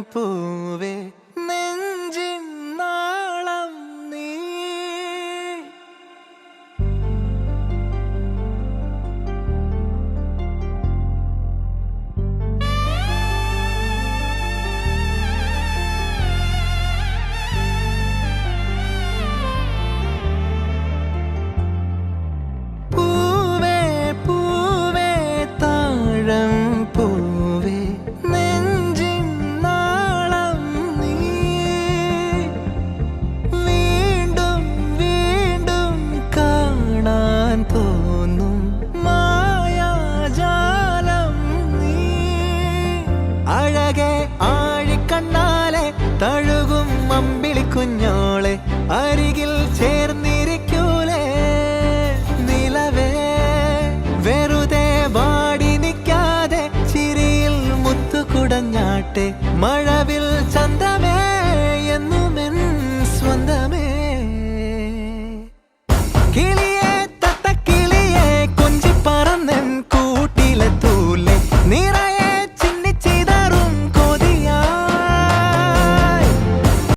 பூவே അഴകെ ആഴിക്കണ്ണാലെ തഴുകും അമ്പിളി കുഞ്ഞോളെ അരികിൽ ചേർന്നിരിക്കൂലേ? നിലവേ വെറുതെ വാടി നിൽക്കാതെ ചിരിയിൽ മുത്തുകുടഞ്ഞാട്ടെ മഴ